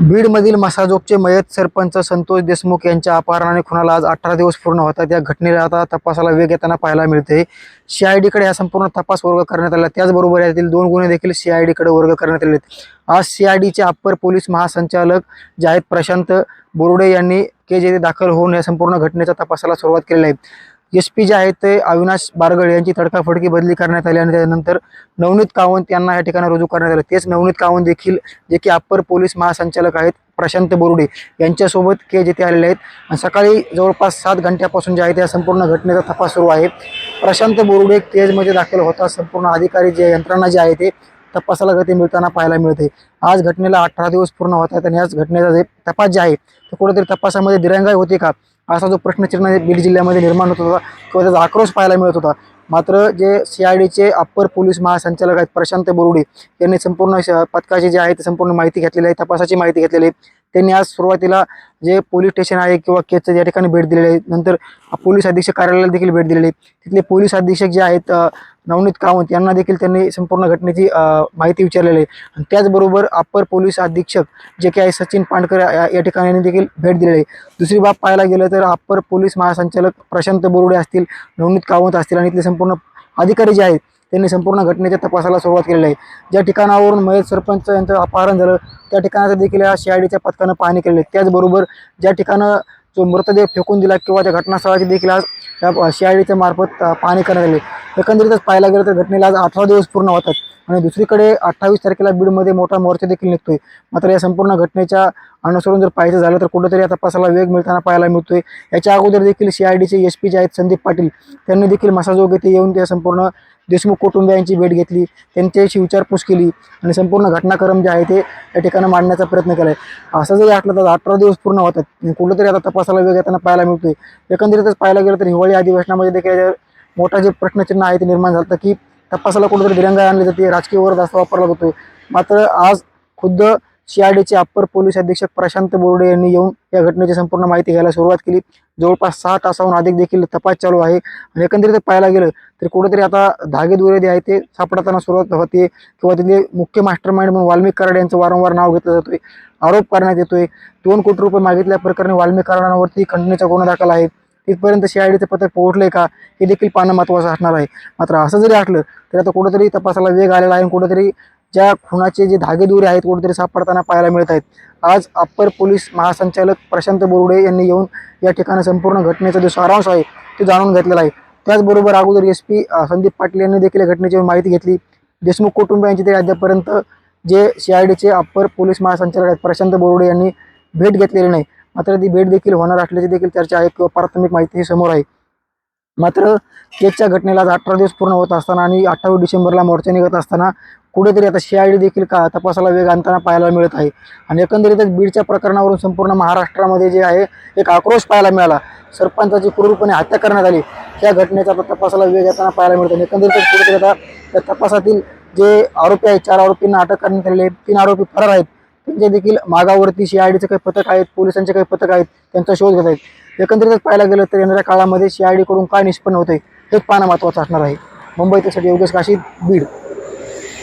बीडमधील मसाजोगचे मयत सरपंच संतोष देशमुख यांच्या अपहरणाने खुनाला आज अठरा दिवस पूर्ण होतात या घटनेला आता तपासाला वेग येताना पाहायला मिळते. सीआयडीकडे हा संपूर्ण तपास वर्ग करण्यात आला. त्याचबरोबर यातील दोन गुन्हे देखील सीआयडीकडे वर्ग करण्यात आले आज सीआयडीचे अप्पर पोलीस महासंचालक जे आहेत प्रशांत बोरुडे यांनी केज येथे दाखल होऊन या संपूर्ण घटनेच्या तपासाला सुरुवात केलेली आहे. एस पी जे आहेत ते अविनाश बारगळ यांची तडकाफडकी बदली करण्यात आली आणि त्यानंतर नवनीत कावंत यांना या ठिकाणी रुजू करण्यात आलं. तेच नवनीत कावंत देखील जे की अप्पर पोलीस महासंचालक आहेत प्रशांत बोरुडे यांच्यासोबत केज येथे आलेले आहेत. आणि सकाळी जवळपास सात घंट्यापासून जे आहे त्या संपूर्ण घटनेचा तपास सुरू आहे. प्रशांत बोरुडे केजमध्ये दाखल होता. संपूर्ण अधिकारी जे यंत्रणा जे आहे ते तपासाला गती मिळताना पाहायला मिळते. आज घटनेला अठरा दिवस पूर्ण होत आहेत आणि याच घटनेचा जे तपास जे आहे तो कुठेतरी तपासामध्ये दिरंगाई होते का? असा जो प्रश्नचिन्ह बीड जिल्ह्यामध्ये निर्माण होत होता किंवा त्याचा आक्रोश पाहायला मिळत होता मात्र जे सी आय डीचे अप्पर पोलीस महासंचालक आहेत प्रशांत बोरुडे यांनी संपूर्ण श- पथकाची जी आहे ती संपूर्ण माहिती घेतलेली आहे तपासाची माहिती घेतलेली आहे. त्यांनी आज सुरुवातीला जे पोलीस स्टेशन आहे किंवा केसचं या ठिकाणी भेट दिलेली आहे. नंतर पोलीस अधीक्षक कार्यालयाला देखील भेट दिलेली आहे. तिथले पोलीस अधीक्षक जे आहेत नवनीत कावंत यांना देखील त्यांनी संपूर्ण घटनेची माहिती विचारलेली आहे. आणि त्याचबरोबर अप्पर पोलीस अधीक्षक जे काही आहे सचिन पांडकर या या ठिकाणी देखील भेट दिलेली आहे. दुसरी बाब पाहायला गेलं तर अप्पर पोलीस महासंचालक प्रशांत बोरुडे असतील नवनीत कावंत असतील आणि इथले संपूर्ण अधिकारी जे आहेत त्यांनी संपूर्ण घटनेच्या तपासाला सुरुवात केलेली आहे. ज्या ठिकाणावरून महेश सरपंच यांचं अपहरण झालं त्या ठिकाणाचं देखील या सीआयडीच्या पथकानं पाहणी केलेली आहे. त्याचबरोबर ज्या ठिकाणं जो मृतदेह फेकून दिला किंवा त्या घटनास्थळाची देखील आज या सीआयडीच्या मार्फत पाहणी करण्यात आली एकंदरीतच पाहायला गेलं तर घटनेला आज अठरा दिवस पूर्ण होतात आणि दुसरीकडे अठ्ठावीस तारखेला बीडमध्ये मोठा मोर्चा देखील निघतोय. मात्र या संपूर्ण घटनेच्या अनुसरून जर पाहायचं झालं तर कुठंतरी या तपासाला वेग मिळताना पाहायला मिळतोय. याच्या अगोदर देखील सीआयडीचे एस पी जे आहेत संदीप पाटील त्यांनी देखील मसाजोग येथे येऊन त्या संपूर्ण देशमुख कुटुंबियांची भेट घेतली त्यांच्याशी विचारपूस केली आणि संपूर्ण घटनाक्रम जे आहे ते या ठिकाणी मांडण्याचा प्रयत्न केला आहे असं जरी असलं तर अठरा दिवस पूर्ण होतात कुठंतरी आता तपासाला वेग येताना पाहायला मिळतोय. एकंदरीतच पाहायला गेलं तर हिवाळी अधिवेशनामध्ये देखील मोठा जे प्रश्नचिन्ह आहे ते निर्माण झालं होतं की तपासाला कुठेतरी दिरंगाई आणली जाते राजकीय वर जास्त वापरला जातोय. मात्र आज खुद्द सीआयडीचे अप्पर पोलीस अधीक्षक प्रशांत बोर्डे यांनी येऊन या घटनेची संपूर्ण माहिती घ्यायला सुरुवात केली. जवळपास सहा तासाहून अधिक देखील तपास चालू आहे. आणि एकंदरीत पाहायला गेलं तर कुठेतरी आता धागे दुरे जे आहे ते सापडताना सुरुवात होते किंवा तिथे मुख्य मास्टर माइंड म्हणून वाल्मिक कराड यांचं वारंवार नाव घेतलं जातोय. आरोप करण्यात येतोय. दोन कोटी रुपये मागितल्या प्रकरणी वाल्मिक कराडांवरती खंडणीचा गुन्हा दाखल आहे. तिथपर्यंत सीआयडीचं पथक पोहोचलंय का हे देखील पाहणं महत्त्वाचं असणार आहे. मात्र असं जरी असलं तरी आता कुठंतरी तपासाला वेग आलेला आहे आणि ज्या खुनाचे जे धागेदोरे आहेत कुठेतरी सापडताना पाहायला मिळत आहेत. आज अप्पर पोलीस महासंचालक प्रशांत बोरुडे यांनी येऊन या ठिकाणी संपूर्ण घटनेचा जो सारांश आहे तो जाणून घेतलेला आहे. त्याचबरोबर अगोदर एस पी संदीप पाटील यांनी देखील या घटनेची माहिती घेतली. देशमुख कुटुंबियांची तरी अद्यापर्यंत जे सीआयडीचे अप्पर पोलीस महासंचालक आहेत प्रशांत बोर्डे यांनी भेट घेतलेली नाही. मात्र ती भेट देखील होणार असल्याची देखील चर्चा आहे. किंवा प्राथमिक माहिती ही समोर आहे. मात्र केजच्या घटनेला आज अठरा दिवस पूर्ण होत असताना आणि अठ्ठावीस डिसेंबरला मोर्चा निघत असताना कुठेतरी आता सीआयडी देखील का तपासाला वेग आणताना पाहायला मिळत आहे. आणि एकंदरीतच बीडच्या प्रकरणावरून संपूर्ण महाराष्ट्रामध्ये जे आहे एक आक्रोश पाहायला मिळाला. सरपंचाची क्रूरपणे हत्या करण्यात आली. या घटनेचा आता तपासाला वेग येताना पाहायला मिळत आहे. एकंदरीतच कुठेतरी आता त्या तपासातील जे आरोपी आहेत चार आरोपींना अटक करण्यात आलेली आहे. तीन आरोपी फरार आहेत. त्यांच्या देखील मागावरती सीआयडीचे काही पथक आहेत पोलिसांचे काही पथक आहेत त्यांचा शोध घेत आहेत. एकंदरीतच पाहायला गेलं तर येणाऱ्या काळामध्ये सीआयडी काय निष्पन्न होते हेच पाहणं महत्त्वाचं असणार आहे. मुंबई त्यासाठी योगेश काशी बीड.